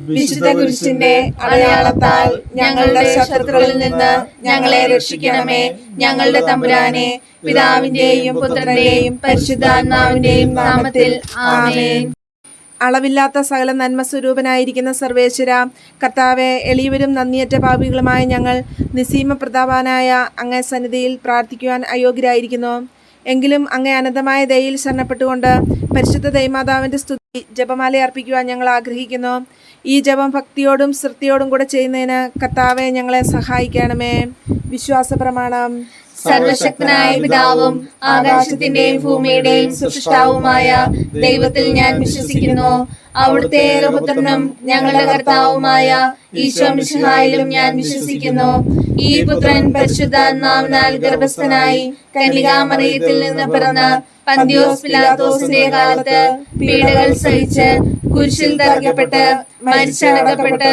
വിശുദ്ധ കുരിശിന്റെ അടയാളത്താൽ ഞങ്ങളുടെ ശത്രുക്കളിൽ നിന്ന് ഞങ്ങളെ രക്ഷിക്കണമേ. ഞങ്ങളുടെ തമ്പുരാനെ പിതാവിന്റെയും പുത്രന്റെയും പരിശുദ്ധാത്മാവിന്റെയും നാമത്തിൽ ആമേൻ. അളവില്ലാത്ത സകല നന്മ സ്വരൂപനായിരിക്കുന്ന സർവേശ്വര കർത്താവെ എളിയവരും നന്ദിയറ്റ പാപികളുമായ ഞങ്ങൾ നിസീമ പ്രതാപാനായ അങ്ങേ സന്നിധിയിൽ പ്രാർത്ഥിക്കുവാൻ അയോഗ്യരായിരിക്കുന്നു. എങ്കിലും അങ്ങേ അനന്തമായ ദയയിൽ ശരണപ്പെട്ടുകൊണ്ട് പരിശുദ്ധ ദൈമാതാവിന്റെ സ്തുതി ജപമാല അർപ്പിക്കുവാൻ ഞങ്ങൾ ആഗ്രഹിക്കുന്നു. ഈ ജപം ഭക്തിയോടും ശ്രദ്ധയോടും കൂടെ ചെയ്യുന്നതിന് കർത്താവെ ഞങ്ങളെ സഹായിക്കണമേ. വിശ്വാസ പ്രമാണം സർവശക്തനായ പിതാവും ആകാശത്തിന്റെയും ഭൂമിയുടെയും സൃഷ്ടാവുമായ ദൈവത്തിൽ ഞാൻ വിശ്വസിക്കുന്നു. അവിടുത്തെ ഏകപുത്രനും ഞങ്ങളുടെ കർത്താവുമായ ഈശോ ഞാൻ വിശ്വസിക്കുന്നു. ഈ പുത്രൻ പരിശുദ്ധാത്മാവിനാൽ ഗർഭസ്ഥനായി കന്യകാമറിയത്തിൽ നിന്ന് പിറന്ന പന്തിയോസ് പിലാത്തോസിന്റെ കാലത്ത് പീഡകൾ സഹിച്ച് കുരിശിൽ തറക്കപ്പെട്ട് മരിച്ചടക്കപ്പെട്ട്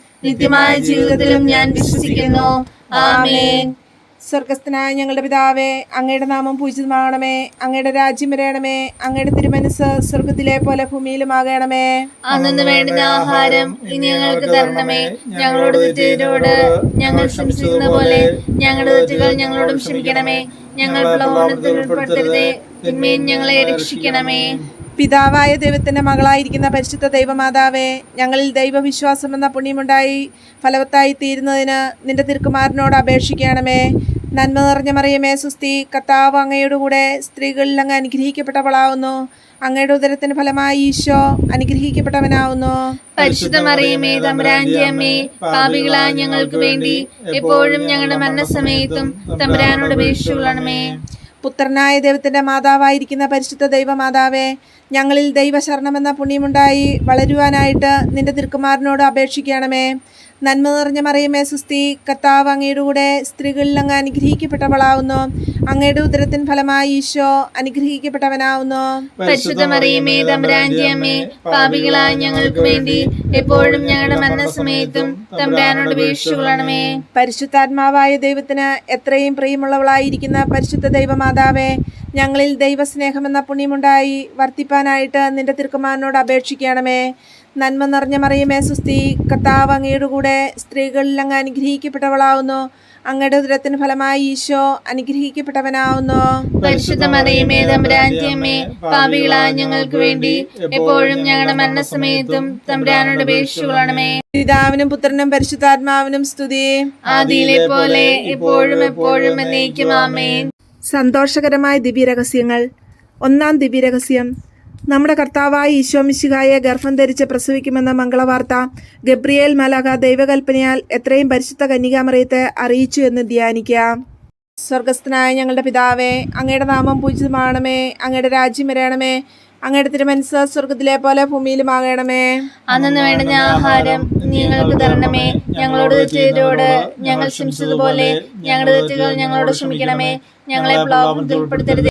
നിത്യമായ ജീവിതത്തിലും ഞാൻ വിശ്വസിക്കുന്നു. ആമേൻ. സ്വർഗസ്ഥനായ ഞങ്ങളുടെ പിതാവേ അങ്ങയുടെ നാമം പൂജിതമാകണമേ. അങ്ങയുടെ രാജ്യം വരയണമേ അങ്ങയുടെ തിരുമനസ് സ്വർഗത്തിലെ പോലെ ഭൂമിയിലുമാകണമേ. അന്നു വേണ്ടുന്ന ആഹാരം ഇനി ഞങ്ങൾക്ക് തരണമേ. ഞങ്ങളോട് തെറ്റുകാരോട് ഞങ്ങൾ ക്ഷമിച്ചിരുന്ന പോലെ ഞങ്ങളുടെ തെറ്റുകൾ ഞങ്ങളോടും ക്ഷമിക്കണമേ. ഞങ്ങൾ പ്രലോഭനത്തിൽ ഉൾപ്പെടുത്തരുതേ. തിന്മയും ഞങ്ങളെ രക്ഷിക്കണമേ. പിതാവായ ദൈവത്തിന്റെ മകളായിരിക്കുന്ന പരിശുദ്ധ ദൈവമാതാവേ ഞങ്ങളിൽ ദൈവവിശ്വാസം എന്ന പുണ്യമുണ്ടായി ഫലവത്തായി തീരുന്നതിന് നിന്റെ തിരുക്കുമാരനോട് അപേക്ഷിക്കണമേ. നന്മ നിറഞ്ഞ മറിയമേ സുസ്തി കത്താവ് അങ്ങയോടുകൂടെ സ്ത്രീകളിൽ അങ്ങ് അനുഗ്രഹിക്കപ്പെട്ടവളാവുന്നു. അങ്ങയുടെ ഉദരത്തിന് ഫലമായി ഈശോ അനുഗ്രഹിക്കപ്പെട്ടവനാവുന്നു. പരിശുദ്ധ മറിയമേ അമ്മേ പാപികളായ ഞങ്ങൾക്ക് വേണ്ടി എപ്പോഴും ഞങ്ങളുടെ മരണസമയത്തും തമ്പുരാനോട് അപേക്ഷിച്ചുകൊള്ളണമേ. പുത്രനായ ദൈവത്തിന്റെ മാതാവായിരിക്കുന്ന പരിശുദ്ധ ദൈവമാതാവേ ഞങ്ങളിൽ ദൈവശരണമെന്ന പുണ്യമുണ്ടായി വളരുവാനായിട്ട് നിന്റെ തിരുക്കുമാരനോട് അപേക്ഷിക്കണമേ. നന്മ നിറഞ്ഞ മറിയമേ സുസ്തി കത്താവ് അങ്ങയുടെ കൂടെ സ്ത്രീകളിൽ അങ്ങ് അനുഗ്രഹിക്കപ്പെട്ടവളാവുന്നു. അങ്ങയുടെ ഉദരത്തിൻ ഫലമായി ഈശോ അനുഗ്രഹിക്കപ്പെട്ടവനാവുന്നു. പരിശുദ്ധ മറിയമേ തമ്പുരാന്റെ അമ്മേ പാപികളായ ഞങ്ങൾക്ക് വേണ്ടി എപ്പോഴും ഞങ്ങളുടെ മരണസമയത്തും തമ്പുരാനോട് അപേക്ഷിച്ചുകൊള്ളണമേ പരിശുദ്ധാത്മാവായ ദൈവത്തിന് എത്രയും പ്രിയമുള്ളവളായിരിക്കുന്ന പരിശുദ്ധ ദൈവമാതാവേ ഞങ്ങളിൽ ദൈവസ്നേഹമെന്ന പുണ്യമുണ്ടായി വർത്തിപ്പാനായിട്ട് നിന്റെ തിരുക്കുമാരനോട് അപേക്ഷിക്കണമേ. നന്മ നിറഞ്ഞ മറിയമേ സുസ്തി കർത്താവ് അങ്ങയുടെ കൂടെ സ്ത്രീകളിൽ അങ്ങ് അനുഗ്രഹിക്കപ്പെട്ടവളാവുന്നു. അങ്ങയുടെ ഉദരത്തിന് ഫലമായി ഈശോ അനുഗ്രഹിക്കപ്പെട്ടവനാവുന്നു. പരിശുദ്ധ മറിയമേ തമ്പ്രാന്റിയമ്മേ അമ്മേ പാപികളായ ഞങ്ങൾക്ക് വേണ്ടി എപ്പോഴും ഞങ്ങളുടെ മരണസമയത്തും തമ്പുരാനോട് അപേക്ഷിച്ചുകൊള്ളണമേ. പിതാവിനും പുത്രനും പരിശുദ്ധാത്മാവിനും സ്തുതി. ആദിയിലെ പോലെ എപ്പോഴും എപ്പോഴും എന്നേക്കും ആമേൻ സന്തോഷകരമായ ദിവ്യരഹസ്യങ്ങൾ. ഒന്നാം ദിവ്യരഹസ്യം. നമ്മുടെ കർത്താവായ ഈശോമിശിഹായെ ഗർഭം ധരിച്ച് പ്രസവിക്കുമെന്ന മംഗളവാർത്ത ഗബ്രിയേൽ മലക ദൈവകൽപ്പനയാൽ എത്രയും പരിശുദ്ധ കന്യകാമറിയത്തെ അറിയിച്ചു എന്ന് ധ്യാനിക്കുക. സ്വർഗസ്ഥനായ ഞങ്ങളുടെ പിതാവേ അങ്ങയുടെ നാമം പൂജിതമാണമേ അങ്ങയുടെ രാജ്യം വരണമേ അങ്ങയുടെ തിരുമനസ് സ്വർഗത്തിലെ പോലെ ഭൂമിയിലുമാകണമേ. അന്നു വേണ്ടുന്ന ആഹാരം ഞങ്ങൾക്ക് തരണമേ. ഞങ്ങളോട് തെറ്റിയതോട് ഞങ്ങൾ ക്ഷമിച്ചതുപോലെ ഞങ്ങളുടെ തെറ്റുകൾ ഞങ്ങളോട് ക്ഷമിക്കണമേ. ഞങ്ങളെ പ്രലോഭനത്തിൽ ഉൾപ്പെടുത്തരുതേ.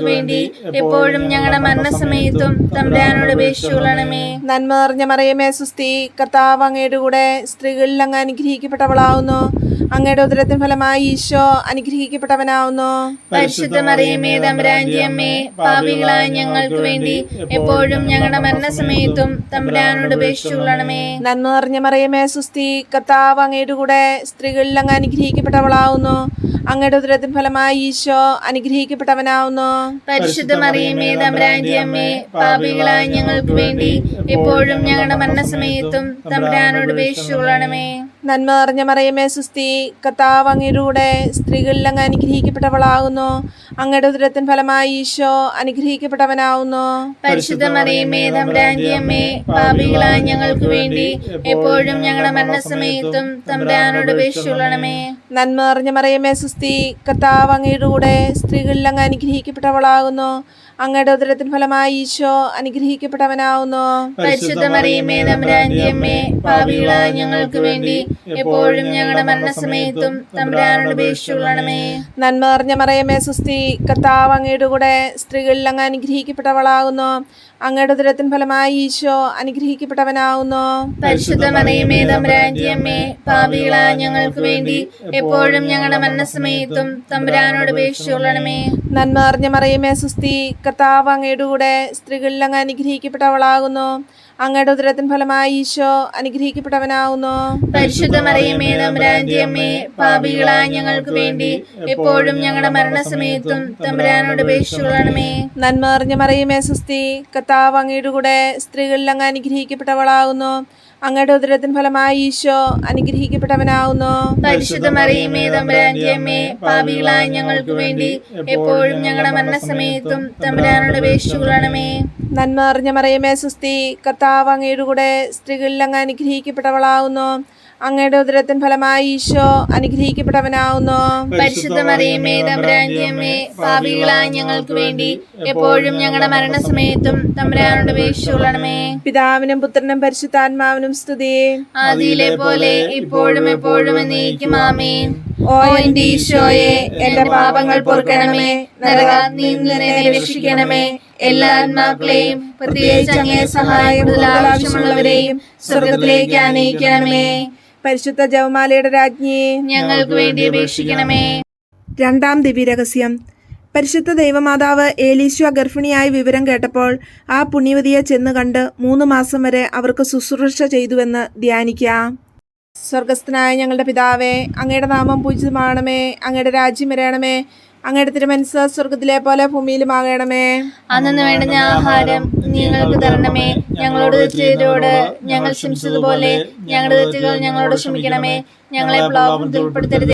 വേണ്ടി എപ്പോഴും ഞങ്ങളുടെ മരണസമയത്തും തമ്പുരാനോട് അപേക്ഷിച്ചുകൊള്ളണമേ. നന്മ നിറഞ്ഞ മറിയമേ സുസ്തി കർത്താവ് അങ്ങയുടെ കൂടെ സ്ത്രീകളിൽ അങ്ങ് അനുഗ്രഹിക്കപ്പെട്ടവളാവുന്നു. അങ്ങയുടെ ഉദരത്തിന് ഫലമായി ഈശോ അനുഗ്രഹിക്കപ്പെട്ടവനാവുന്നു. പരിശുദ്ധ മറിയമേ തമ്പുരാന്റെ അമ്മേ പാപികളായ ഞങ്ങൾക്ക് വേണ്ടി എപ്പോഴും ഞങ്ങളുടെ മരണസമയത്തും തമ്പുരാനോട് അപേക്ഷിച്ചുകൊള്ളണമേ. നന്മ നിറഞ്ഞ മറിയമേ സുസ്തി കർത്താവ് അങ്ങയുടെ കൂടെ സ്ത്രീകളിൽ അങ്ങ് അനുഗ്രഹിക്കപ്പെട്ടവളാവുന്നു. അങ്ങയുടെ ഉദരത്തിൻ ഫലമായി ഈശോ അനുഗ്രഹിക്കപ്പെട്ടവനാവുന്നു. പരിശുദ്ധ മറിയമേ തമ്പുരാന്റെ അമ്മേ പാപികളായ ഞങ്ങൾക്ക് വേണ്ടി എപ്പോഴും ഞങ്ങളുടെ മരണസമയത്തും തമ്പരാനോട് അപേക്ഷിച്ചുകൊള്ളണമേ. നന്മ നിറഞ്ഞ മറിയമേ സുസ്തി കത്താവ് അങ്ങയിലൂടെ സ്ത്രീകളിൽ അങ്ങ് അനുഗ്രഹിക്കപ്പെട്ടവളാകുന്നു. അങ്ങയുടെ ഉദരത്തിൻ ഫലമായി ഈശോ അനുഗ്രഹിക്കപ്പെട്ടവനാവുന്നു. പരിശുദ്ധ മറിയമേ തമ്പുരാന്റെ അമ്മേ പാപികളായ ഞങ്ങൾക്ക് വേണ്ടി എപ്പോഴും ഞങ്ങളുടെ മരണസമയത്തും തമ്പുരാനോട് അപേക്ഷിച്ചുകൊള്ളണമേ. നന്മ നിറഞ്ഞ മറിയമേ സുസ്തി കത്താവ് അങ്ങയിലൂടെ സ്ത്രീകളിൽ അങ്ങ് അനുഗ്രഹിക്കപ്പെട്ടവളാകുന്നു. അങ്ങയുടെ ഉദരത്തിൻ ഫലമായി ഈശോ അനുഗ്രഹിക്കപ്പെട്ടവനാവുന്നു. പരിശുദ്ധ മറിയമേ തമ്പുരാന്റെ അമ്മേ പാപികളായ ഞങ്ങൾക്ക് വേണ്ടി എപ്പോഴും ഞങ്ങളുടെ മരണസമയത്തും തമ്പുരാനോട് അപേക്ഷിച്ചുകൊള്ളണമേ നന്മ നിറഞ്ഞ മറയമേ സുസ്തി കർത്താവ് അങ്ങയുടെ കൂടെ സ്ത്രീകളിൽ അങ്ങ് അനുഗ്രഹിക്കപ്പെട്ടവളാകുന്നു. അങ്ങയുടെ ദുരത്തിൻ ഫലമായി ഈശോ അനുഗ്രഹിക്കപ്പെട്ടവനാവുന്നു. പരിശുദ്ധ മറയമേ തമ്പുരാന്റെ അമ്മേ പാപികളായ ഞങ്ങൾക്ക് വേണ്ടി എപ്പോഴും ഞങ്ങളുടെ മരണസമയത്തും തമ്പുരാനോട് ഉപേക്ഷിച്ചുകൊള്ളണമേ നന്മ അറിഞ്ഞ മറിയമേ സുസ്തി കർത്താവ് അങ്ങയുടെ കൂടെ സ്ത്രീകളിൽ അങ്ങ് അനുഗ്രഹിക്കപ്പെട്ടവളാകുന്നു. അങ്ങയുടെ ഉദരത്തിൻ ഫലമായി ഈശോ അനുഗ്രഹിക്കപ്പെട്ടവനാവുന്നു. പരിശുദ്ധ മറിയമ്മേ തമ്പുരാന്റെ അമ്മേ പാപികളായ ഞങ്ങൾക്ക് വേണ്ടി എപ്പോഴും ഞങ്ങളുടെ മരണസമയത്തും തമ്പുരാനോട് അപേക്ഷിച്ചുകൊള്ളണമേ. നന്മ നിറഞ്ഞ മറിയമേ സുസ്തി കത്താവ് അങ്ങയുടെ കൂടെ സ്ത്രീകളിൽ അങ്ങ് അനുഗ്രഹിക്കപ്പെട്ടവളാകുന്നു അങ്ങയുടെ ഉദരത്തിൻ ഫലമായി ഈശോ അനുഗ്രഹിക്കപ്പെട്ടവനാവുന്നു. പരിശുദ്ധ മറിയമേ തമ്പുരാന്റെ അമ്മേ പാപികളായ ഞങ്ങൾക്ക് വേണ്ടി എപ്പോഴും ഞങ്ങളുടെ മരണസമയത്തും തമ്പുരാനോട് അപേക്ഷിച്ചുകൊള്ളണമേ നന്മ അറിഞ്ഞ മറിയമേ സുസ്തി കർത്താവ് അങ്ങയുടെ കൂടെ സ്ത്രീകളിൽ അങ്ങ് അനുഗ്രഹിക്കപ്പെട്ടവളാകുന്നു അങ്ങയുടെ ഉദരത്തിൻ ഫലമായി ഈശോ അനുഗ്രഹിക്കപ്പെട്ടവനാവുന്നു. പരിശുദ്ധ മറിയമ്മേ തമ്പുരാന്റെ പാപികളായ ഞങ്ങൾക്ക് വേണ്ടി എപ്പോഴും ഞങ്ങളുടെ മരണസമയത്തും തമ്പുരാനോട് അപേക്ഷിച്ചുകൊള്ളണമേ. പിതാവിനും പുത്രനും പരിശുദ്ധാത്മാവിനും സ്തുതി ആദിയിലെ പോലെ ഇപ്പോഴും എപ്പോഴും എന്നേക്കും ആമേൻ. ഓ എന്റെ ഈശോയെ എന്റെ പാപങ്ങൾ പൊറുക്കണമേ. നരകാഗ്നി നിന്നെ രക്ഷിക്കണമേ എല്ലാ ആത്മാക്കളെയും പ്രത്യേകിച്ച് അങ്ങേ സഹായം ആവശ്യമുള്ളവരെയും സ്വർഗത്തിലേക്ക് ആനയിക്കണമേ പരിശുദ്ധ ജവമാലയുടെ രാജ്ഞിയെ ഞങ്ങൾക്ക് വേണ്ടി അപേക്ഷിക്കണമേ. രണ്ടാം ദിവ്യരഹസ്യം. പരിശുദ്ധ ദൈവമാതാവ് ഏലീശ്വ ഗർഭിണിയായ വിവരം കേട്ടപ്പോൾ ആ പുണ്യവതിയെ ചെന്ന് കണ്ട് മൂന്ന് മാസം വരെ അവർക്ക് ശുശ്രൂഷ ചെയ്തുവെന്ന് ധ്യാനിക്കാം സ്വർഗസ്ഥനായ ഞങ്ങളുടെ പിതാവേ അങ്ങയുടെ നാമം പൂജിതമാണമേ അങ്ങയുടെ രാജ്യം വരണമേ അങ്ങയുടെ തിരുമനസ് സ്വർഗത്തിലെ പോലെ ഭൂമിയിലും ആകണമേ അന്നു വേണ്ടുന്ന ആഹാരം ഞങ്ങൾക്ക് തരണമേ. ഞങ്ങളോട് തെറ്റിയതോട് ഞങ്ങൾ ക്ഷമിച്ചതുപോലെ ഞങ്ങളുടെ തെറ്റുകൾ ഞങ്ങളോട് ക്ഷമിക്കണമേ. ഞങ്ങളെ പ്ലോകത്തിൽ ഉൾപ്പെടുത്തരുത്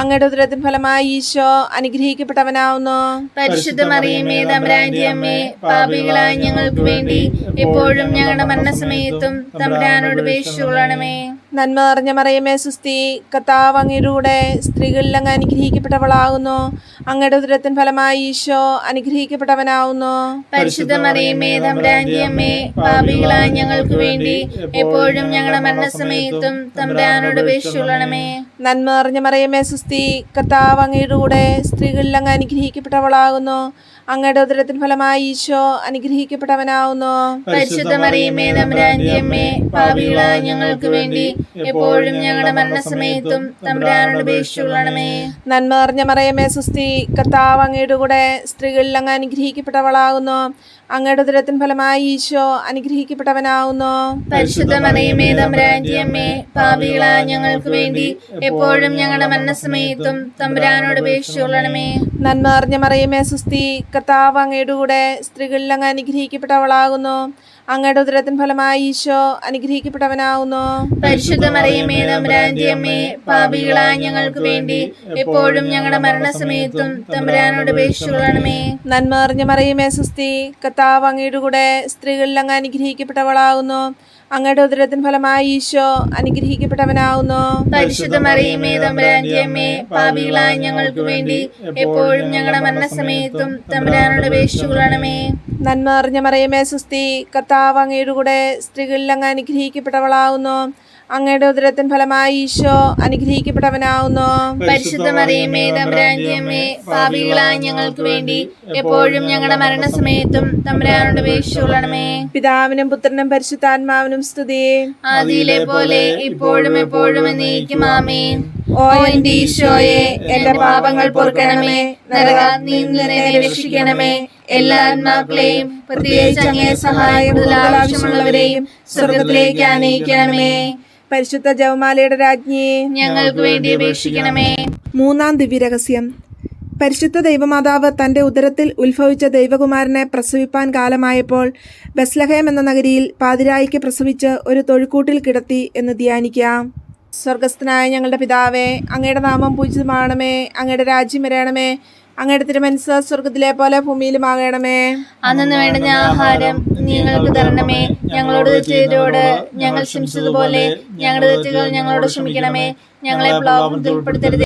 അങ്ങയുടെ ഉദരത്തിന് ഫലമായി ഈശോ അനുഗ്രഹിക്കപ്പെട്ടവനാവുന്നു. പരിശുദ്ധ മറിയമേ തമ്പുരാന്റെ അമ്മേ പാപികളായ ഞങ്ങൾക്ക് വേണ്ടി എപ്പോഴും ഞങ്ങളുടെ മരണസമയത്തും തമ്പുരാനോട് അപേക്ഷിച്ചുകൊള്ളണമേ നന്മ നിറഞ്ഞ മറിയമേ സുസ്തി കർത്താവ് അങ്ങിലൂടെ സ്ത്രീകളിൽ അങ്ങ് അനുഗ്രഹിക്കപ്പെട്ടവളാകുന്നു. അങ്ങയുടെ ഉദരത്തിൻ ഫലമായി ഈശോ അനുഗ്രഹിക്കപ്പെട്ടവനാവുന്നു. പരിശുദ്ധ മറിയമേ തമ്പുരാന്റെ അമ്മേ പാപികളായ ഞങ്ങൾക്ക് വേണ്ടി എപ്പോഴും ഞങ്ങളുടെ മരണസമയത്തും തമ്പുരാനോട് അപേക്ഷിച്ചുകൊള്ളണമേ. നന്മ നിറഞ്ഞ മറിയമേ സുസ്തി കർത്താവ് അങ്ങയുടെ കൂടെ സ്ത്രീകളിൽ അങ്ങ് അനുഗ്രഹിക്കപ്പെട്ടവളാകുന്നു. അങ്ങയുടെ ഉദരത്തിന് ഫലമായി ഈശോ അനുഗ്രഹിക്കപ്പെട്ടവനാവുന്നു. പരിശുദ്ധ മറിയമേ തമ്പുരാന്റെ അമ്മേ പാപികളായ ഞങ്ങൾക്ക് വേണ്ടി എപ്പോഴും ഞങ്ങളുടെ മരണസമയത്തും തമ്പുരാനോട് അപേക്ഷിച്ചുകൊള്ളണമേ. നന്മ നിറഞ്ഞ മറിയമേ സുസ്തി കർത്താവ് അങ്ങയുടെ കൂടെ സ്ത്രീകളിൽ അങ്ങ് അനുഗ്രഹിക്കപ്പെട്ടവളാകുന്നു. അങ്ങയുടെ ഉദരത്തിന് ഫലമായി ഈശോ അനുഗ്രഹിക്കപ്പെട്ടവനാവുന്നു. പരിശുദ്ധ മറിയമേ പാപികളാ ഞങ്ങൾക്ക് വേണ്ടി എപ്പോഴും ഞങ്ങളുടെ മരണസമയത്തും തമ്പുരാനോട് അപേക്ഷിച്ചുകൊള്ളണമേ നന്മ അറിഞ്ഞ മറിയമേ സുസ്തി കർത്താവ് അങ്ങയുടെ കൂടെ സ്ത്രീകളിൽ അങ്ങ് അനുഗ്രഹിക്കപ്പെട്ടവളാകുന്നു. അങ്ങയുടെ ഉദരത്തിൻ ഫലമായി ഈശോ അനുഗ്രഹിക്കപ്പെട്ടവനാവുന്നു. പരിശുദ്ധ മറിയമേ തമ്പുരാന്റെ അമ്മേ പാപികളായ ഞങ്ങൾക്ക് വേണ്ടി എപ്പോഴും ഞങ്ങളുടെ മരണസമയത്തും തമ്പുരാനോട് അപേക്ഷിച്ചുകൊള്ളണമേ നന്മ അറിഞ്ഞ മറിയമേ സുസ്തി കത്താവ് അങ്ങയുടെ കൂടെ സ്ത്രീകളിൽ അങ്ങ് അനുഗ്രഹിക്കപ്പെട്ടവളാവുന്നു. അങ്ങയുടെ ഉദരത്തിൻ ഫലമായി ഈശോ അനുഗ്രഹിക്കപ്പെട്ടവനാവുന്നു. പരിശുദ്ധ മറിയമേ തമ്പുരാന്റെ അമ്മേ പാപികളായ ഞങ്ങൾക്ക് വേണ്ടി എപ്പോഴും ഞങ്ങളുടെ മരണസമയത്തും തമ്പുരാനോട് അപേക്ഷിച്ചുകൊള്ളണമേ നന്മ അറിഞ്ഞ മറിയമേ സുസ്തി കർത്താവ് അങ്ങയുടെ കൂടെ സ്ത്രീകളിൽ അങ്ങ് അനുഗ്രഹിക്കപ്പെട്ടവളാവുന്നു. അങ്ങയുടെ ഉദരത്തിൻ ഫലമായി ഈശോ അനുഗ്രഹിക്കപ്പെട്ടവനാവുന്നു. പരിശുദ്ധ മറിയമ്മേ തമ്പുരാന്റെ അമ്മേ പാപികളായ ഞങ്ങൾക്ക് വേണ്ടി എപ്പോഴും ഞങ്ങളുടെ മരണസമയത്തും തമ്പുരാനോട് വേഷിച്ചുകൊള്ളണമേ പിതാവിനും പുത്രനും പരിശുദ്ധാത്മാവിനും സ്തുതി. ആദിയിലെ പോലെ ഇപ്പോഴും എപ്പോഴും എന്നേക്കും ആമേൻ. ഓ എന്റെ ഈശോയെ എന്റെ പാപങ്ങൾ പൊറുക്കണമേ. നരകാഗ്നിയിൽ രക്ഷിക്കണമേ എല്ലാ ആത്മാക്കളെയും പ്രത്യേകിച്ച് അങ്ങേ സഹായം കൂടുതൽ ആവശ്യമുള്ളവരെയും സ്വർഗത്തിലേക്ക് ആനയിക്കണമേ പരിശുദ്ധ ജവമാലയുടെ രാജ്ഞിയെ ഞങ്ങൾക്ക് വേണ്ടി അപേക്ഷിക്കണമേ. മൂന്നാം ദിവ്യരഹസ്യം. പരിശുദ്ധ ദൈവമാതാവ് തന്റെ ഉദരത്തിൽ ഉത്ഭവിച്ച ദൈവകുമാരനെ പ്രസവിപ്പാൻ കാലമായപ്പോൾ ബസ്ലഹേം എന്ന നഗരിയിൽ പാതിരായിക്ക് പ്രസവിച്ച് ഒരു തൊഴുക്കൂട്ടിൽ കിടത്തി എന്ന് ധ്യാനിക്കാം. സ്വർഗസ്ഥനായ ഞങ്ങളുടെ പിതാവേ അങ്ങയുടെ നാമം പൂജിതമാണമേ അങ്ങയുടെ രാജ്യം വരണമേ. അങ്ങയുടെ തിരുമനസ് സ്വർഗത്തിലെ പോലെ ഭൂമിയിലും ആകണമേ അന്നു വേണ്ടുന്ന ആഹാരം ഞങ്ങൾക്ക് തരണമേ. ഞങ്ങളോട് തെറ്റിയതോട് ഞങ്ങൾ ക്ഷമിച്ചതുപോലെ ഞങ്ങളുടെ തെറ്റുകൾ ഞങ്ങളോട് ക്ഷമിക്കണമേ. ഞങ്ങളെ ബ്ലോഗ് ഉൾപ്പെടുത്തരുത്.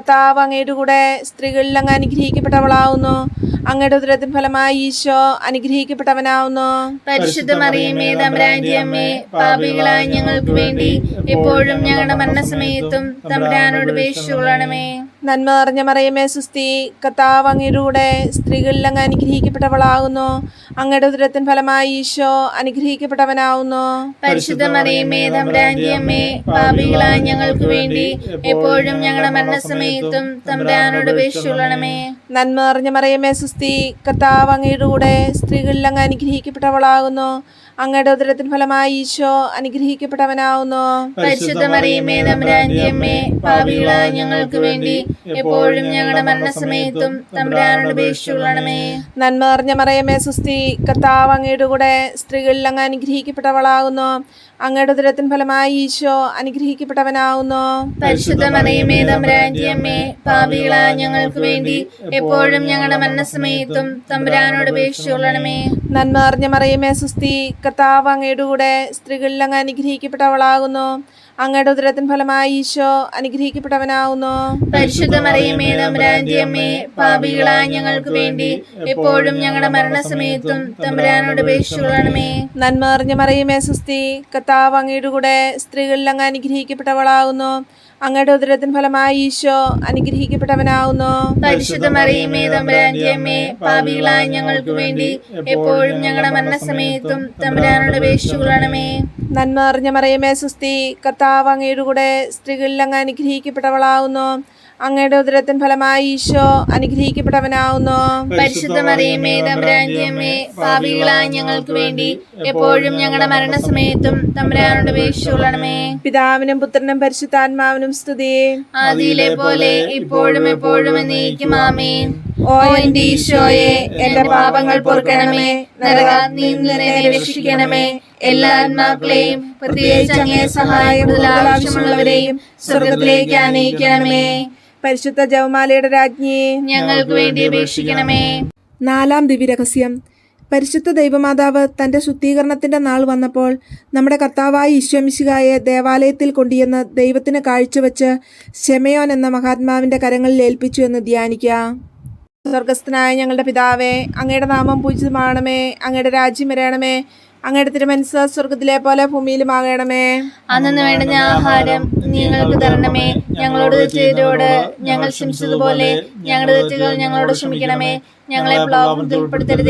കർത്താവ് അങ്ങയുടെ കൂടെ സ്ത്രീകളിൽ അങ്ങ് അനുഗ്രഹിക്കപ്പെട്ടവളാവുന്നു. അങ്ങയുടെ ഉദരത്തിന് ഫലമായി ഈശോ അനുഗ്രഹിക്കപ്പെട്ടവനാവുന്നു. പരിശുദ്ധ മറിയമേ തമ്പുരാന്റെ അമ്മേ പാപികളായ ഞങ്ങൾക്ക് വേണ്ടി എപ്പോഴും ഞങ്ങളുടെ മരണസമയത്തും തമരാനോട് അപേക്ഷിച്ചുകൊള്ളണമേ. നന്മ നിറഞ്ഞ മറിയമേ സുസ്തി കത്താവ് അങ്ങയിലൂടെ സ്ത്രീകളിൽ അങ്ങ് അനുഗ്രഹിക്കപ്പെട്ടവളാകുന്നു. അങ്ങയുടെ ഉദരത്തിൻ ഫലമായി ഈശോ അനുഗ്രഹിക്കപ്പെട്ടവനാവുന്നു. പരിശുദ്ധ മറിയമേ തമ്പുരാന്റെ അമ്മേ പാപികളായ ഞങ്ങൾക്ക് വേണ്ടി എപ്പോഴും ഞങ്ങളുടെ മരണസമയത്തും തമ്പുരാനോട് അപേക്ഷിച്ചുകൊള്ളണമേ. നന്മ നിറഞ്ഞ മറിയമേ സുസ്തി കത്താവ് അങ്ങയിലൂടെ സ്ത്രീകളിൽ അങ്ങ് അനുഗ്രഹിക്കപ്പെട്ടവളാകുന്നു. അങ്ങയുടെ ഉദരത്തിന് ഫലമായി ഈശോ അനുഗ്രഹിക്കപ്പെട്ടവനാവുന്നു. പരിശുദ്ധ മറിയമേ തമ്പുരാന്റെ അമ്മേ പാപികളായ ഞങ്ങൾക്ക് വേണ്ടി എപ്പോഴും ഞങ്ങളുടെ മരണസമയത്തും തമ്പുരാനോട് നന്മ നിറഞ്ഞ മറിയമേ സുസ്തി കർത്താവ് അങ്ങയുടെ കൂടെ സ്ത്രീകളിൽ അങ്ങ് അനുഗ്രഹിക്കപ്പെട്ടവളാകുന്നു. അങ്ങയുടെ ദുരത്തിൻ ഫലമായി ഈശോ അനുഗ്രഹിക്കപ്പെട്ടവനാവുന്നു. പരിശുദ്ധ മറിയമേ തമ്പുരാന്റെ അമ്മേ പാപികളായ ഞങ്ങൾക്ക് വേണ്ടി എപ്പോഴും ഞങ്ങളുടെ മരണസമയത്തും തമ്പുരാനോട് ഉപേക്ഷിച്ചുകൊള്ളണമേ നന്മ അറിഞ്ഞ മറിയമേ സുസ്തി കർത്താവ് അങ്ങയുടെ കൂടെ സ്ത്രീകളിൽ അങ്ങ് അനുഗ്രഹിക്കപ്പെട്ടവളാകുന്നു. അങ്ങയുടെ ഉദരത്തിൻ ഫലമായി ഈശോ അനുഗ്രഹിക്കപ്പെട്ടവനാവുന്നു. പരിശുദ്ധ മറിയമേ തമ്പുരാന്റെ അമ്മേ പാപികളായ ഞങ്ങൾക്ക് വേണ്ടി എപ്പോഴും ഞങ്ങളുടെ മരണസമയത്തും തമ്പുരാനോട് അപേക്ഷിച്ചുകൊള്ളണമേ. നന്മ അറിഞ്ഞ മറിയമേ സുസ്തി കത്താവ് അങ്ങയുടെ കൂടെ സ്ത്രീകളിൽ അങ്ങ് അനുഗ്രഹിക്കപ്പെട്ടവളാകുന്നു അങ്ങയുടെ ഉദരത്തിൻ ഫലമായി ഈശോ അനുഗ്രഹിക്കപ്പെട്ടവനാവുന്നു. പരിശുദ്ധ മറിയമേ തമ്പുരാന്റെ അമ്മേ പാപികളായ ഞങ്ങൾക്ക് വേണ്ടി എപ്പോഴും ഞങ്ങളുടെ മരണസമയത്തും തമ്പുരാനോട് അപേക്ഷിച്ചുകൊള്ളണമേ നന്മ അറിഞ്ഞ മറിയമേ സുസ്തി കർത്താവ് അങ്ങയുടെ കൂടെ സ്ത്രീകളിൽ അങ്ങ് അനുഗ്രഹിക്കപ്പെട്ടവളാകുന്നു അങ്ങയുടെ ഉദരത്തിൻ ഫലമായി ഈശോ അനുഗ്രഹിക്കപ്പെട്ടവനാവുന്നു. പരിശുദ്ധ മറിയമേ തമ്പുരാന്റെ പാപികളായ ഞങ്ങൾക്ക് വേണ്ടി എപ്പോഴും ഞങ്ങളുടെ മരണസമയത്തും തമ്പുരാനോട് അപേക്ഷിച്ചുകൊള്ളണമേ. പിതാവിനും പുത്രനും പരിശുദ്ധാത്മാവിനും സ്തുതി ആദിയിലെ പോലെ ഇപ്പോഴും എപ്പോഴും എന്നേക്കും ആമേൻ. ഓ എന്റെ ഈശോയെ എന്റെ പാപങ്ങൾ പൊറുക്കണമേ. രക്ഷിക്കണമേ എല്ലാ ആത്മാക്കളെയും പ്രത്യേകിച്ച് അങ്ങേ സഹായം ആവശ്യമുള്ളവരെയും സ്വർഗത്തിലേക്ക് ആനയിക്കണമേ പരിശുദ്ധ ജവമാലയുടെ രാജ്ഞിയെ ഞങ്ങൾക്ക് വേണ്ടി അപേക്ഷിക്കണമേ. നാലാം ദിവ്യരഹസ്യം. പരിശുദ്ധ ദൈവമാതാവ് തന്റെ ശുദ്ധീകരണത്തിന്റെ നാൾ വന്നപ്പോൾ നമ്മുടെ കർത്താവായ ഈശ്വമിശികായെ ദേവാലയത്തിൽ കൊണ്ടുചെന്ന് ദൈവത്തിന് കാഴ്ചവെച്ച് ഷെമയോൻ എന്ന മഹാത്മാവിന്റെ കരങ്ങളിൽ ഏൽപ്പിച്ചു എന്ന് ധ്യാനിക്കാം സ്വർഗസ്ഥനായ ഞങ്ങളുടെ പിതാവേ അങ്ങയുടെ നാമം പൂജിതമാണമേ അങ്ങയുടെ രാജ്യം വരണമേ അങ്ങയുടെ തിരുമനസ് സ്വർഗത്തിലെ പോലെ ഭൂമിയിലും ആകണമേ. അന്നു വേണ്ടുന്ന ആഹാരം ഞങ്ങൾക്ക് തരണമേ. ഞങ്ങളോട് തെറ്റിയവരോട് ഞങ്ങൾ ക്ഷമിച്ചതുപോലെ ഞങ്ങളുടെ തെറ്റുകൾ ഞങ്ങളോട് ക്ഷമിക്കണമേ. ഞങ്ങളെ ബ്ലോഗിൽ ഉൾപ്പെടുത്തരുത്.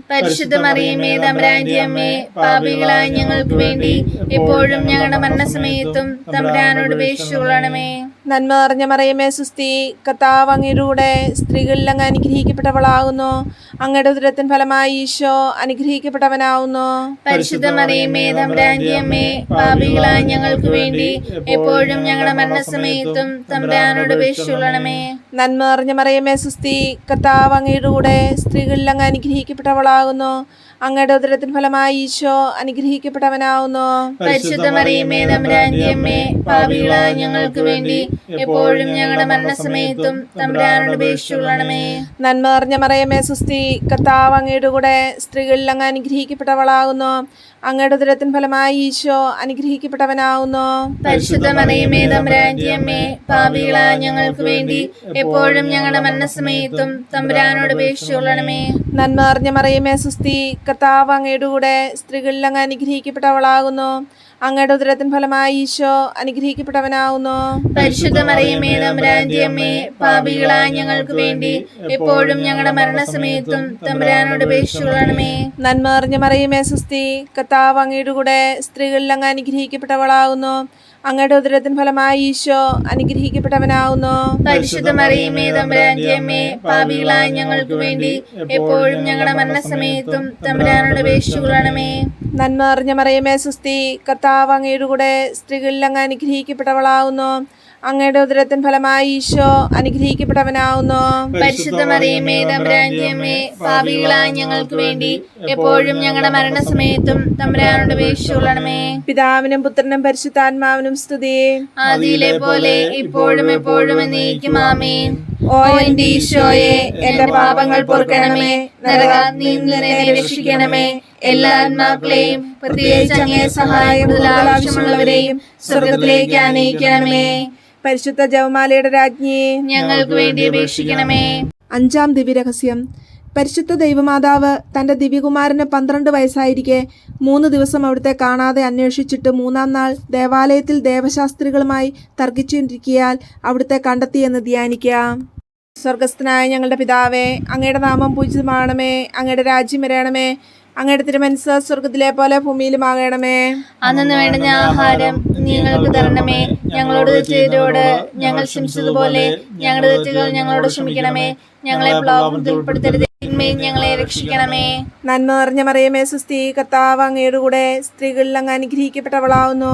പരിശുദ്ധ മറിയമേ തമ്പുരാന്റെ അമ്മേ പാപികളായ ഞങ്ങൾക്ക് വേണ്ടി ഇപ്പോഴും ഞങ്ങളുടെ മരണസമയത്തും തമ്പുരാനോട് അപേക്ഷിച്ചുകൊള്ളണമേ. നന്മ നിറഞ്ഞ മറിയമേ സുസ്തി കർത്താവ് അങ്ങിലൂടെ സ്ത്രീകളിൽ അങ്ങ് അനുഗ്രഹിക്കപ്പെട്ടവളാകുന്നു. അങ്ങയുടെ ഉദരത്തിൻ ഫലമായി ഈശോ അനുഗ്രഹിക്കപ്പെട്ടവനാവുന്നു. പരിശുദ്ധ മറിയമേ തമ്പുരാന്റെ അമ്മേ പാപികളായ ഞങ്ങൾക്ക് വേണ്ടി എപ്പോഴും ഞങ്ങളുടെ മരണസമയത്തും തമ്പുരാനോട് അപേക്ഷിച്ചുകൊള്ളണമേ. നന്മ നിറഞ്ഞ മറിയമേ സുസ്തി കർത്താവ് അങ്ങിലൂടെ സ്ത്രീകളിൽ അങ്ങ് അനുഗ്രഹിക്കപ്പെട്ടവളാകുന്നു. അങ്ങയുടെ ഉദരത്തിൻ ഫലമായി ഈശോ അനുഗ്രഹിക്കപ്പെട്ടവനാവുന്നു. പരിശുദ്ധ മറിയമേ തമ്പുരാന്റെ അമ്മേ പാപികളായ ഞങ്ങൾക്ക് വേണ്ടി എപ്പോഴും ഞങ്ങളുടെ മരണസമയത്തും തമ്പുരാനോട് അപേക്ഷിച്ചുകൊള്ളണമേ. നന്മ നിറഞ്ഞ മറിയമേ സുസ്തി കർത്താവ് അങ്ങയുടെ കൂടെ സ്ത്രീകളിൽ അങ്ങ് അനുഗ്രഹിക്കപ്പെട്ടവളാകുന്നു. അങ്ങയുടെ ഉദരത്തിൻ ഫലമായി ഈശോ അനുഗ്രഹിക്കപ്പെട്ടവനാവുന്നു. പരിശുദ്ധ മറിയമേ തമ്പുരാന്റെ പാപികള പാപികളായ ഞങ്ങൾക്ക് വേണ്ടി എപ്പോഴും ഞങ്ങളുടെ മരണസമയത്തും തമ്പുരാനോട് ഉപേക്ഷിച്ചുകൊള്ളണമേ നന്മ അറിഞ്ഞ മറിയമേ സുസ്തി കർത്താവ് അങ്ങയുടെ കൂടെ സ്ത്രീകളിൽ അങ്ങ് അനുഗ്രഹിക്കപ്പെട്ടവളാകുന്നു. അങ്ങയുടെ ഉദരത്തിൻ ഫലമായി ഈശോ അനുഗ്രഹിക്കപ്പെട്ടവനാവുന്നു. പരിശുദ്ധ മറിയമേ തമ്പുരാന്റെ അമ്മേ പാപികളായ ഞങ്ങൾക്ക് വേണ്ടി എപ്പോഴും ഞങ്ങളുടെ മരണസമയത്തും തമ്പുരാനോട് അപേക്ഷിച്ചുകൊള്ളണമേ. നന്മ നിറഞ്ഞ മറിയമേ സുസ്തി കത്താവ് അങ്ങയുടെ കൂടെ സ്ത്രീകളിൽ അങ്ങ് അനുഗ്രഹിക്കപ്പെട്ടവളാകുന്നു അങ്ങയുടെ ഉദരത്തിൻ ഫലമായി ഈശോ അനുഗ്രഹിക്കപ്പെട്ടവനാവുന്നു. പരിശുദ്ധ മറിയമേ തമ്പുരാന്റെ അമ്മേ പാപികളായ ഞങ്ങൾക്ക് വേണ്ടി എപ്പോഴും ഞങ്ങളുടെ മരണസമയത്തും തമ്പുരാനോട് അപേക്ഷിച്ചുകൊള്ളണമേ നന്മ അറിഞ്ഞ മറിയമേ സുസ്തി കർത്താവ് അങ്ങയുടെ കൂടെ സ്ത്രീകളിൽ അങ്ങ് അനുഗ്രഹിക്കപ്പെട്ടവളാകുന്നു അങ്ങയുടെ ഉദരത്തിൻ ഫലമായി ഈശോ അനുഗ്രഹിക്കപ്പെട്ടവനാവുന്നു. പരിശുദ്ധ മറിയമേ തമ്പുരാന്റെ പാപികളായ ഞങ്ങൾക്ക് വേണ്ടി എപ്പോഴും ഞങ്ങളുടെ മരണസമയത്തും തമ്പുരാനോട് അപേക്ഷിച്ചുകൊള്ളണമേ പിതാവിനും പുത്രനും പരിശുദ്ധാത്മാവിനും സ്തുതി. ആദിയിലെ പോലെ ഇപ്പോഴും എപ്പോഴും എന്നേക്കും ആമേൻ. ഓ എന്റെ ഈശോയെ എന്റെ പാപങ്ങൾ പൊറുക്കണമേ. നരകാഗ്നിയിൽ നിന്ന് എന്നെ രക്ഷിക്കണമേ. എല്ലാ ആത്മാക്കളെയും പ്രത്യേകിച്ച് അങ്ങേ സഹായം ആവശ്യമുള്ളവരെയും സ്വർഗത്തിലേക്ക് ആനയിക്കണമേ പരിശുദ്ധ ജവമാലയുടെ രാജ്ഞിയെ ഞങ്ങൾക്ക് വേണ്ടി അപേക്ഷിക്കണമേ. അഞ്ചാം ദിവ്യരഹസ്യം. പരിശുദ്ധ ദൈവമാതാവ് തന്റെ ദിവ്യകുമാരന് പന്ത്രണ്ട് വയസ്സായിരിക്കെ മൂന്ന് ദിവസം അവിടുത്തെ കാണാതെ അന്വേഷിച്ചിട്ട് മൂന്നാം നാൾ ദേവാലയത്തിൽ ദേവശാസ്ത്രികളുമായി തർക്കിച്ചിരിക്കിയാൽ അവിടുത്തെ കണ്ടെത്തിയെന്ന് ധ്യാനിക്കാം. സ്വർഗസ്ഥനായ ഞങ്ങളുടെ പിതാവേ അങ്ങയുടെ നാമം പൂജിതമാണമേ അങ്ങയുടെ രാജ്യം വരണമേ. അങ്ങയുടെ തിരുമനസ് സ്വർഗത്തിലെ പോലെ ഭൂമിയിലും ആകണമേ. അന്നു വേണ്ടുന്ന ആഹാരം ഞങ്ങൾക്ക് തരണമേ. ഞങ്ങളോട് തെറ്റിയവരോട് ഞങ്ങൾ ക്ഷമിച്ചതുപോലെ ഞങ്ങളുടെ തെറ്റുകൾ ഞങ്ങളോട് ക്ഷമിക്കണമേ. ഞങ്ങളെ ഉൾപ്പെടുത്തരുത് ഞങ്ങളെ രക്ഷിക്കണമേ. നന്മ നിറഞ്ഞ മറിയമേ സുസ്തി കർത്താവ് അങ്ങയുടെ കൂടെ സ്ത്രീകളിൽ അങ്ങ് അനുഗ്രഹിക്കപ്പെട്ടവളാവുന്നു.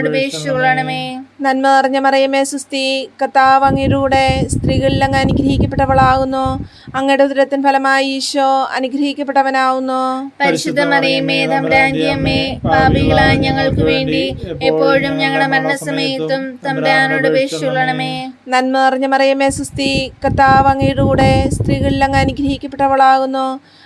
നന്മ നിറഞ്ഞ മറിയമേ സുസ്തി കൂടെ സ്ത്രീകളിൽ അങ്ങ് അനുഗ്രഹിക്കപ്പെട്ടവളാകുന്നു. അങ്ങയുടെ ഉദരത്തിൻ ഫലമായി ഈശോ അനുഗ്രഹിക്കപ്പെട്ടവനാവുന്നു. പരിശുദ്ധ മറിയമ്മേ തമ്പുരാന്റെ അമ്മേ പാപികളായ ഞങ്ങൾക്ക് വേണ്ടി എപ്പോഴും ഞങ്ങളുടെ മരണസമയത്തും തമ്പുരാനോട് അപേക്ഷിച്ചുള്ളണമേ നന്മ നിറഞ്ഞ മറിയമേ സുസ്തി അങ്ങയുടെ കൂടെ സ്ത്രീകളിൽ അങ്ങ് അനുഗ്രഹിക്കപ്പെട്ടവളാകുന്നു.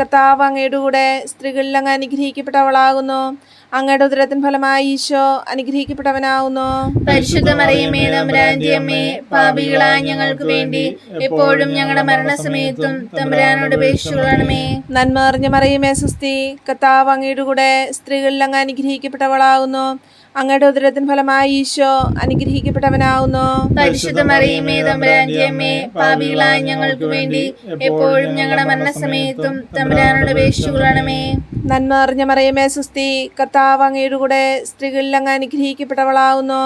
കർത്താവ് അങ്ങയുടെ കൂടെ സ്ത്രീകളിൽ അങ്ങ് അനുഗ്രഹിക്കപ്പെട്ടവളാകുന്നു. അങ്ങയുടെ ഉദരത്തിൻ ഫലമായി ഈശോ അനുഗ്രഹിക്കപ്പെട്ടവനാവുന്നു. പരിശുദ്ധ മറിയമേ പാപികളായ ഞങ്ങൾക്ക് വേണ്ടി എപ്പോഴും ഞങ്ങളുടെ മരണസമയത്തും തമ്പുരാനോട് അപേക്ഷിച്ചുള്ളണമേ നന്മ അറിഞ്ഞ മറിയമേ സുസ്തി കർത്താവ് അങ്ങയുടെ കൂടെ സ്ത്രീകളിൽ അങ്ങ് അനുഗ്രഹിക്കപ്പെട്ടവളാകുന്നു. അങ്ങയുടെ ഉദരത്തിൻ ഫലമായി ഈശോ അനുഗ്രഹിക്കപ്പെട്ടവനാവുന്നു. പരിശുദ്ധ പാപികളായ ഞങ്ങൾക്ക് വേണ്ടി എപ്പോഴും ഞങ്ങളുടെ മരണസമയത്തും തമ്പുരാനോട് അപേക്ഷിച്ചുകൊള്ളണമേ നന്മ അറിഞ്ഞ മറിയമേ സുസ്തി കർത്താവ് അങ്ങയുടെ കൂടെ സ്ത്രീകളിൽ അങ്ങ് അനുഗ്രഹിക്കപ്പെട്ടവളാകുന്നു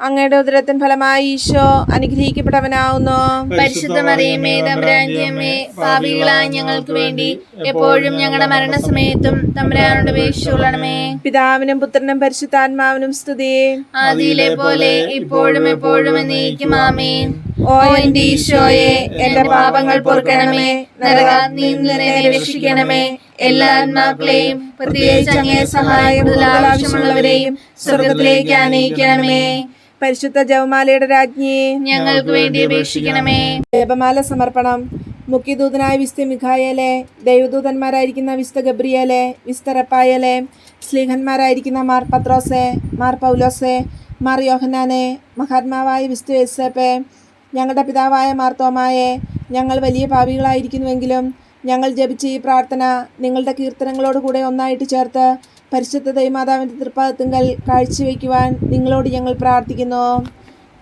അങ്ങയുടെ ഉദരത്തിൻ ഫലമായി ഈശോ അനുഗ്രഹിക്കപ്പെട്ടവനാവുന്നു. പരിശുദ്ധ മറിയമ്മേ തമ്പുരാന്റെ പാപികളായ ഞങ്ങൾക്ക് വേണ്ടി എപ്പോഴും ഞങ്ങളുടെ മരണസമയത്തും തമ്പുരാനോട് അപേക്ഷിച്ചുകൊള്ളണമേ. പിതാവിനും പുത്രനും പരിശുദ്ധാത്മാവിനും സ്തുതി ആദിയിലെ പോലെ ഇപ്പോഴും എപ്പോഴും എന്നേക്കും ആമേൻ. ഓ എന്റെ ഈശോയെ എന്റെ പാപങ്ങൾ പൊറുക്കണമേ. നരകാഗ്നിയിൽ രക്ഷിക്കണമേ എല്ലാ ആത്മാക്കളെയും പ്രത്യേകിച്ച് അങ്ങേ സഹായം ആവശ്യമുള്ളവരെയും സ്വർഗത്തിലേക്ക് ആനയിക്കണമേ പരിശുദ്ധ ജവമാലയുടെ രാജ്ഞിയെ ഞങ്ങൾക്ക് വേണ്ടി അപേക്ഷിക്കണമേ. ജപമാല സമർപ്പണം. മുഖ്യദൂതനായ വിസ്ത മിഖായലെ ദൈവദൂതന്മാരായിരിക്കുന്ന വിസ്ത ഗബ്രിയലെ വിസ്തറപ്പായലെ സ്ലീഹന്മാരായിരിക്കുന്ന മാർ പത്രോസെ മാർ പൗലോസെ മാർ യോഹനാനെ മഹാത്മാവായ വിസ്തു യേസപ്പെ ഞങ്ങളുടെ പിതാവായ മാർ തോമായെ ഞങ്ങൾ വലിയ പാപികളായിരിക്കുന്നുവെങ്കിലും ഞങ്ങൾ ജപിച്ച ഈ പ്രാർത്ഥന നിങ്ങളുടെ കീർത്തനങ്ങളോട് കൂടെ ഒന്നായിട്ട് ചേർത്ത് പരിശുദ്ധ ദൈമാതാവിന്റെ തൃപ്പാദത്തിങ്കൽ കാഴ്ചവെക്കുവാൻ നിങ്ങളോട് ഞങ്ങൾ പ്രാർത്ഥിക്കുന്നു.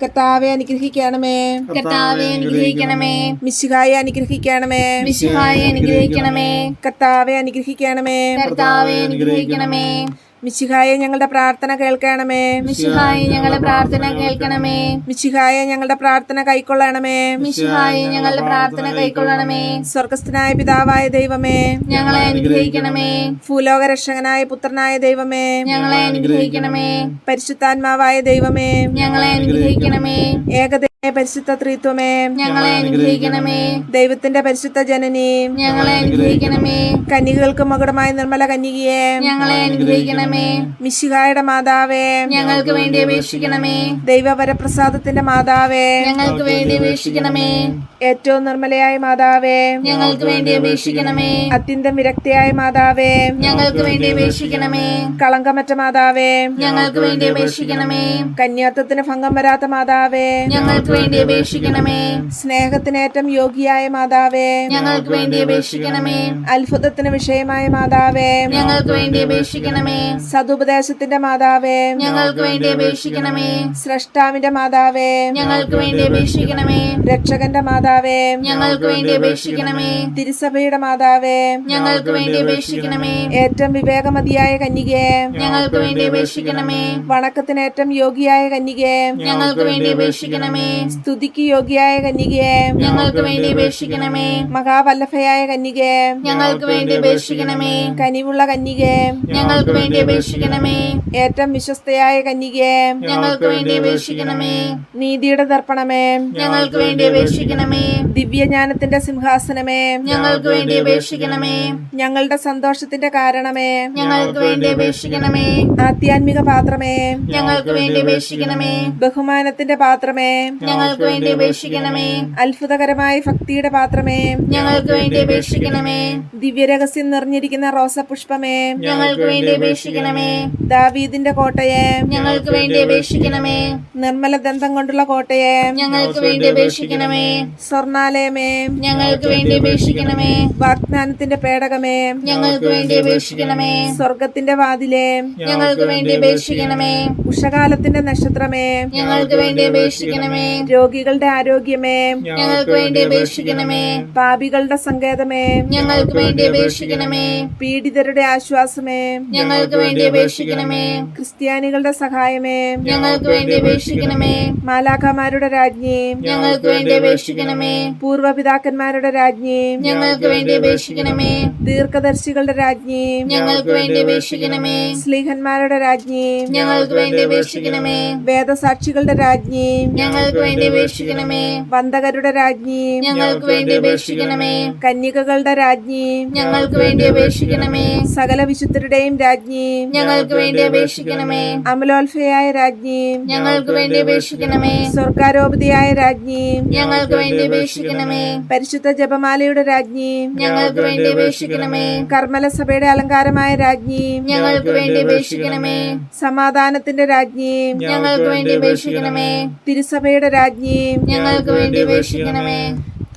കർത്താവെ അനുഗ്രഹിക്കണമേ. കർത്താവെ അനുഗ്രഹിക്കണമേ. മിശിഹായെ അനുഗ്രഹിക്കണമേ. മിശിഹായെ അനുഗ്രഹിക്കണമേ. കർത്താവെ അനുഗ്രഹിക്കണമേ. കർത്താവെ അനുഗ്രഹിക്കണമേ. മിശിഹായെ ഞങ്ങളുടെ പ്രാർത്ഥന കേൾക്കണമേ. മിശിഹായെ ഞങ്ങളുടെ പ്രാർത്ഥന കേൾക്കണമേ. മിശിഹായെ ഞങ്ങളുടെ പ്രാർത്ഥന കൈക്കൊള്ളണമേ. മിശിഹായെ ഞങ്ങളുടെ പ്രാർത്ഥന കൈക്കൊള്ളണമേ. സ്വർഗസ്ഥനായ പിതാവായ ദൈവമേ. ഞങ്ങളെ അനുഗ്രഹിക്കണമേ. ഭൂലോക രക്ഷകനായ പുത്രനായ ദൈവമേ. ഞങ്ങളെ അനുഗ്രഹിക്കണമേ. പരിശുദ്ധാത്മാവായ ദൈവമേ. ഞങ്ങളെ അനുഗ്രഹിക്കണമേ. ഏകദൈവ പരിശുദ്ധ ത്രിത്വമേ. ഞങ്ങളെ അനുഗ്രഹിക്കണമേ. ദൈവത്തിന്റെ പരിശുദ്ധ ജനനി. ഞങ്ങളെ അനുഗ്രഹിക്കണമേ. കന്യകൾക്ക് മകുടമായ നിർമ്മല കന്യകയെ. ഞങ്ങളെ അനുഗ്രഹിക്കണമേ. മിശിഹായുടെ മാതാവേ. ഞങ്ങൾക്ക് വേണ്ടി അപേക്ഷിക്കണമേ. ദൈവവരപ്രസാദത്തിന്റെ മാതാവേ. ഞങ്ങൾക്ക് വേണ്ടി അപേക്ഷിക്കണമേ. ഏറ്റവും നിർമ്മലയായ മാതാവേ. ഞങ്ങൾക്ക് വേണ്ടി അപേക്ഷിക്കണമേ. അത്യന്തം വിരക്തിയായ മാതാവേ. ഞങ്ങൾക്ക് വേണ്ടി അപേക്ഷിക്കണമേ. കളങ്കമറ്റ മാതാവേ. ഞങ്ങൾക്ക് വേണ്ടി അപേക്ഷിക്കണമേ. കന്യാത്വത്തിന് ഭംഗം വരാത്ത മാതാവേ. ഞങ്ങൾക്ക് വേണ്ടി അപേക്ഷിക്കണമേ. സ്നേഹത്തിനേറ്റം യോഗിയായ മാതാവേ. ഞങ്ങൾക്ക് വേണ്ടി അപേക്ഷിക്കണമേ. അത്ഭുതത്തിന് വിഷയമായ മാതാവേ. ഞങ്ങൾക്ക് വേണ്ടി അപേക്ഷിക്കണമേ. സതുപദേശത്തിന്റെ മാതാവേ. ഞങ്ങൾക്ക് വേണ്ടി അപേക്ഷിക്കണമേ. സ്രഷ്ടാവിന്റെ മാതാവേ. ഞങ്ങൾക്ക് വേണ്ടി അപേക്ഷിക്കണമേ. രക്ഷകന്റെ മാതാവേ. ഞങ്ങൾക്ക് വേണ്ടി അപേക്ഷിക്കണമേ. തിരുസഭയുടെ മാതാവേ. ഞങ്ങൾക്ക് വേണ്ടി അപേക്ഷിക്കണമേ. ഏറ്റവും വിവേകമതിയായ കന്യകേ. ഞങ്ങൾക്ക് വേണ്ടി അപേക്ഷിക്കണമേ. വണക്കത്തിനേറ്റം യോഗിയായ കന്യകേ. ഞങ്ങൾക്ക് വേണ്ടി അപേക്ഷിക്കണമേ. സ്തുതിക്ക് യോഗ്യായ കന്യകയെ. ഞങ്ങൾക്ക് വേണ്ടി അപേക്ഷിക്കണമേ. മഹാവല്ലഭയായ കന്യകയെ. ഞങ്ങൾക്ക് വേണ്ടി അപേക്ഷിക്കണമേ. കനിവുള്ള കന്യകയെ. ഞങ്ങൾക്ക് വേണ്ടി അപേക്ഷിക്കണമേ. ഏറ്റവും വിശ്വസ്തയായ കന്യകയെ. ഞങ്ങൾക്ക് വേണ്ടി അപേക്ഷിക്കണമേ. നീതിയുടെ ദർപ്പണമേ ഞങ്ങൾക്ക് വേണ്ടി അപേക്ഷിക്കണമേ. ദിവ്യജ്ഞാനത്തിന്റെ സിംഹാസനമേ. ഞങ്ങൾക്ക് വേണ്ടി അപേക്ഷിക്കണമേ. ഞങ്ങളുടെ സന്തോഷത്തിന്റെ കാരണമേ. ഞങ്ങൾക്ക് വേണ്ടി അപേക്ഷിക്കണമേ. ആധ്യാത്മിക പാത്രമേ. ഞങ്ങൾക്ക് വേണ്ടി അപേക്ഷിക്കണമേ. ബഹുമാനത്തിന്റെ പാത്രമേ. ഞങ്ങൾക്ക് വേണ്ടി അപേക്ഷിക്കണമേ അത്ഭുതകരമായ ഭക്തിയുടെ പാത്രമേ ഞങ്ങൾക്ക് വേണ്ടി അപേക്ഷിക്കണമേ ദിവ്യരഹസ്യം നിറഞ്ഞിരിക്കുന്ന റോസപുഷ്പമേ ഞങ്ങൾക്ക് വേണ്ടി അപേക്ഷിക്കണമേ ദാവീദിന്റെ കോട്ടയെ ഞങ്ങൾക്ക് വേണ്ടി അപേക്ഷിക്കണമേ നിർമ്മല ദന്തം കൊണ്ടുള്ള കോട്ടയെ ഞങ്ങൾക്ക് വേണ്ടി അപേക്ഷിക്കണമേ സ്വർണാലയമേ ഞങ്ങൾക്ക് വേണ്ടി അപേക്ഷിക്കണമേ വാഗ്ദാനത്തിന്റെ പേടകമേ ഞങ്ങൾക്ക് വേണ്ടി അപേക്ഷിക്കണമേ സ്വർഗത്തിന്റെ വാതിലേ ഞങ്ങൾക്ക് വേണ്ടി അപേക്ഷിക്കണമേ ഉഷകാലത്തിന്റെ നക്ഷത്രമേ ഞങ്ങൾക്ക് വേണ്ടി അപേക്ഷിക്കണമേ രോഗികളുടെ ആരോഗ്യമേ. ഞങ്ങൾക്ക് വേണ്ടി അപേക്ഷിക്കണമേ. പാപികളുടെ സങ്കേതമേ. ഞങ്ങൾക്ക് വേണ്ടി അപേക്ഷിക്കണമേ. പീഡിതരുടെ ആശ്വാസമേ. ഞങ്ങൾക്ക് വേണ്ടി അപേക്ഷിക്കണമേ. ക്രിസ്ത്യാനികളുടെ സഹായമേ. ഞങ്ങൾക്ക് വേണ്ടി അപേക്ഷിക്കണമേ. മാലാഖമാരുടെ രാജ്ഞി. ഞങ്ങൾക്ക് വേണ്ടി അപേക്ഷിക്കണമേ. പൂർവപിതാക്കന്മാരുടെ രാജ്ഞി. ഞങ്ങൾക്ക് വേണ്ടി അപേക്ഷിക്കണമേ. ദീർഘദർശികളുടെ രാജ്ഞി. ഞങ്ങൾക്ക് വേണ്ടി അപേക്ഷിക്കണമേ. സ്ലീഹന്മാരുടെ രാജ്ഞി. ഞങ്ങൾക്ക് വേണ്ടി അപേക്ഷിക്കണമേ. വേദസാക്ഷികളുടെ രാജ്ഞി. ഞങ്ങൾക്ക് വേണ്ടി അപേക്ഷിക്കണമേ വന്ദകരുടെ രാജ്ഞി ഞങ്ങൾക്ക് വേണ്ടി അപേക്ഷിക്കണമേ കന്യകകളുടെ രാജ്ഞി ഞങ്ങൾക്ക് വേണ്ടി അപേക്ഷിക്കണമേ സകല വിശുദ്ധരുടെയും രാജ്ഞി ഞങ്ങൾക്ക് വേണ്ടി അപേക്ഷിക്കണമേ അമലോത്ഭയായ രാജ്ഞി ഞങ്ങൾക്ക് വേണ്ടി അപേക്ഷിക്കണമേ സ്വർഗാരോപതിയായ രാജ്ഞി ഞങ്ങൾക്ക് വേണ്ടി അപേക്ഷിക്കണമേ പരിശുദ്ധ ജപമാലയുടെ രാജ്ഞി ഞങ്ങൾക്ക് വേണ്ടി അപേക്ഷിക്കണമേ കർമ്മല സഭയുടെ അലങ്കാരമായ രാജ്ഞി ഞങ്ങൾക്ക് വേണ്ടി അപേക്ഷിക്കണമേ സമാധാനത്തിന്റെ രാജ്ഞി ഞങ്ങൾക്ക് വേണ്ടി അപേക്ഷിക്കണമേ തിരുസഭയുടെ രാജ്ഞി ഞങ്ങൾക്ക് വേണ്ടി അപേക്ഷിക്കണമേ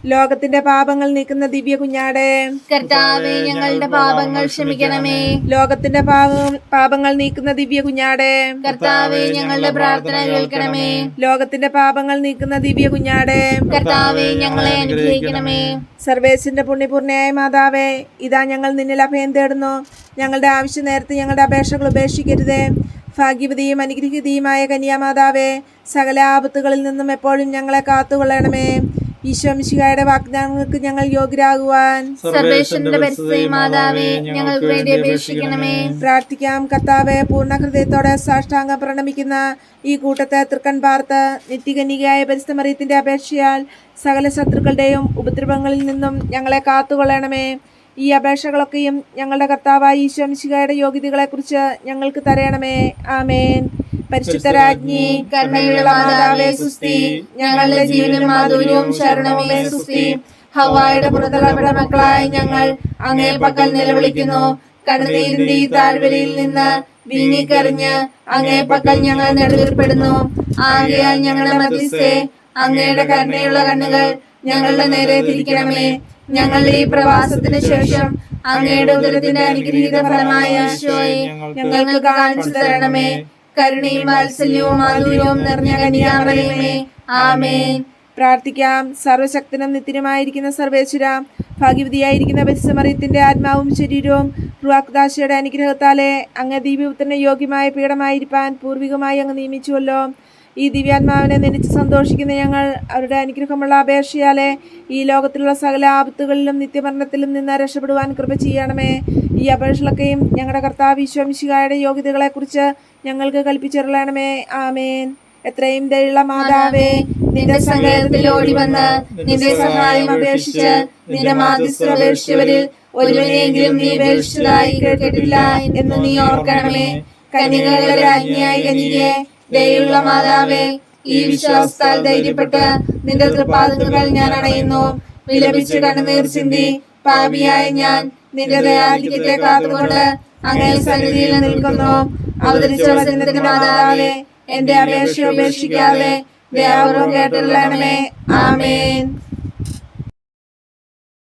ലോകത്തിന്റെ പാപങ്ങൾ നീക്കുന്ന ദിവ്യ കുഞ്ഞാടെ. കർത്താവെ ഞങ്ങളുടെ പാപങ്ങൾ ക്ഷമിക്കണമേ. ലോകത്തിന്റെ പാപം പാപങ്ങൾ നീക്കുന്ന ദിവ്യ കുഞ്ഞാടെ. കർത്താവെ ഞങ്ങളുടെ പ്രാർത്ഥന കേൾക്കണമേ. ലോകത്തിന്റെ പാപങ്ങൾ നീക്കുന്ന ദിവ്യ കുഞ്ഞാടെ. കർത്താവെ ഞങ്ങളെ അനുഗ്രഹിക്കണമേ. സർവേശിന്റെ പുണ്യപൂർണയായ മാതാവേ ഇതാ ഞങ്ങൾ നിന്നിൽ അഭയം തേടുന്നു. ഞങ്ങളുടെ ആവശ്യം നേരത്തെ ഞങ്ങളുടെ അപേക്ഷകൾ ഉപേക്ഷിക്കരുതേ. ഭാഗ്യവതിയും അനുഗ്രഹീതയുമായ കന്യാമാതാവേ സകല ആപത്തുകളിൽ നിന്നും എപ്പോഴും ഞങ്ങളെ കാത്തുകൊള്ളണമേ. ഈശോ മിശിഹായുടെ വാഗ്ദാനങ്ങൾക്ക് ഞങ്ങൾ യോഗ്യരാകുവാൻ സർവേശ്വരന്റെ പരിസ്ഥിതി മാതാവേ ഞങ്ങൾക്ക് വേണ്ടി അപേക്ഷിക്കണമേ. പ്രാർത്ഥിക്കാം. കർത്താവെ പൂർണ ഹൃദയത്തോടെ സാഷ്ടാംഗം പ്രണമിക്കുന്ന ഈ കൂട്ടത്തെ തൃക്കൺ പാർത്ത് നിത്യകന്യകയായ പരിസ്ഥമറിയത്തിന്റെ അപേക്ഷയാൽ സകല ശത്രുക്കളുടെയും ഉപദ്രവങ്ങളിൽ നിന്നും ഞങ്ങളെ കാത്തുകൊള്ളണമേ. ഈ അപേക്ഷകളൊക്കെയും ഞങ്ങളുടെ കർത്താവായ ഈശ്വംശികയുടെ യോഗ്യതകളെക്കുറിച്ച് ഞങ്ങൾക്ക് തരയണമേ. ആമേൻ. പരിശുദ്ധ രാജ്ഞി കരുണയുള്ള മാതാവേ സുസ്തി ഞങ്ങളുടെ ജീവനും മാധുര്യവും ശരണവുമേ സുസ്തി ഹവായുടെ പുറത്തുള്ള മക്കളായ ഞങ്ങൾ അങ്ങേ പക്കൽ നിലവിളിക്കുന്നു. ഈ താഴ്വരയിൽ നിന്ന് വീങ്ങിക്കറിഞ്ഞ് അങ്ങേ പക്കൽ ഞങ്ങൾ നെടുവീർപ്പെടുന്നു ആകയാൽ ഞങ്ങളുടെ മധ്യസ്ഥെ അങ്ങയുടെ കരുണയുള്ള കണ്ണുകൾ ഞങ്ങളുടെ നേരെ തിരിക്കണമേ. ഞങ്ങളുടെ ഈ പ്രവാസത്തിന് ശേഷം അങ്ങയുടെ ഉദരത്തിന്റെ അനുഗ്രഹീത ഫലമായ ഞങ്ങൾക്ക് കാണിച്ചു തരണമേ. കരുണയും വാത്സല്യവും മാധുര്യവും നിറഞ്ഞ കന്യാമറിയമേ. ആമേൻ. പ്രാർത്ഥിക്കാം. സർവശക്തനും നിത്യനുമായിരിക്കുന്ന സർവേശ്വര ഭാഗ്യവതിയായിരിക്കുന്ന പരിസമറിയത്തിന്റെ ആത്മാവും ശരീരവും റുവാക്ദാശയുടെ അനുഗ്രഹത്താലെ അങ്ങ് ദീപപുത്രന് യോഗ്യമായ പീഠമായിരിക്കാൻ പൂർവികമായി അങ്ങ് നിയമിച്ചുവല്ലോ. ഈ ദിവ്യാത്മാവിനെ നെനിച്ച് സന്തോഷിക്കുന്ന ഞങ്ങൾ അവരുടെ അനുഗ്രഹമുള്ള അപേക്ഷയാലെ ഈ ലോകത്തിലുള്ള സകല ആപത്തുകളിലും നിത്യമരണത്തിലും നിന്ന് രക്ഷപ്പെടുവാൻ കൃപ ചെയ്യണമേ. ഈ അപേക്ഷകളൊക്കെയും ഞങ്ങളുടെ കർത്താവ് വിശ്വമിശികായുടെ യോഗ്യതകളെക്കുറിച്ച് ഞങ്ങൾക്ക് കൽപ്പിച്ചിരളണമേ. ആമേൻ. എത്രയും ദയുള്ള മാതാവേ നിന്റെ സങ്കേതത്തിൽ ഓടി വന്ന് നിന്റെ സഹായം അപേക്ഷിച്ച് നിന്റെ മാധ്യസ്ഥ അപേക്ഷിച്ചവരിൽ ഒരുവനെങ്കിലും നീ അപേക്ഷിച്ചതായി കേട്ടിട്ടില്ല എന്ന് നീ ഓർക്കണമേ. കന്യകകളുടെ രാജ്ഞിയായി കന്യകയെ ദയുള്ള മാതാവേ ഈ വിശ്വാസത്താൽ ധൈര്യപ്പെട്ട് നിന്റെ തൃപ്പാദങ്ങൾ ഞാൻ അണയുന്നു. വിലപിച്ച് കണ്ണുനീർ ചിന്തി പാപിയായ ഞാൻ നിന്റെ ദയാധിക്യത്തെ കാത്തുകൊണ്ട് അങ്ങനെ സന്നിധിയിൽ നിൽക്കുന്നു. അവതരിച്ച വചനത്തിന്റെ മാതാവേ എന്റെ അപേക്ഷ ഉപേക്ഷിക്കാതെ ദയാപൂർവം കേട്ടുള്ളണമേ ആമേൻ.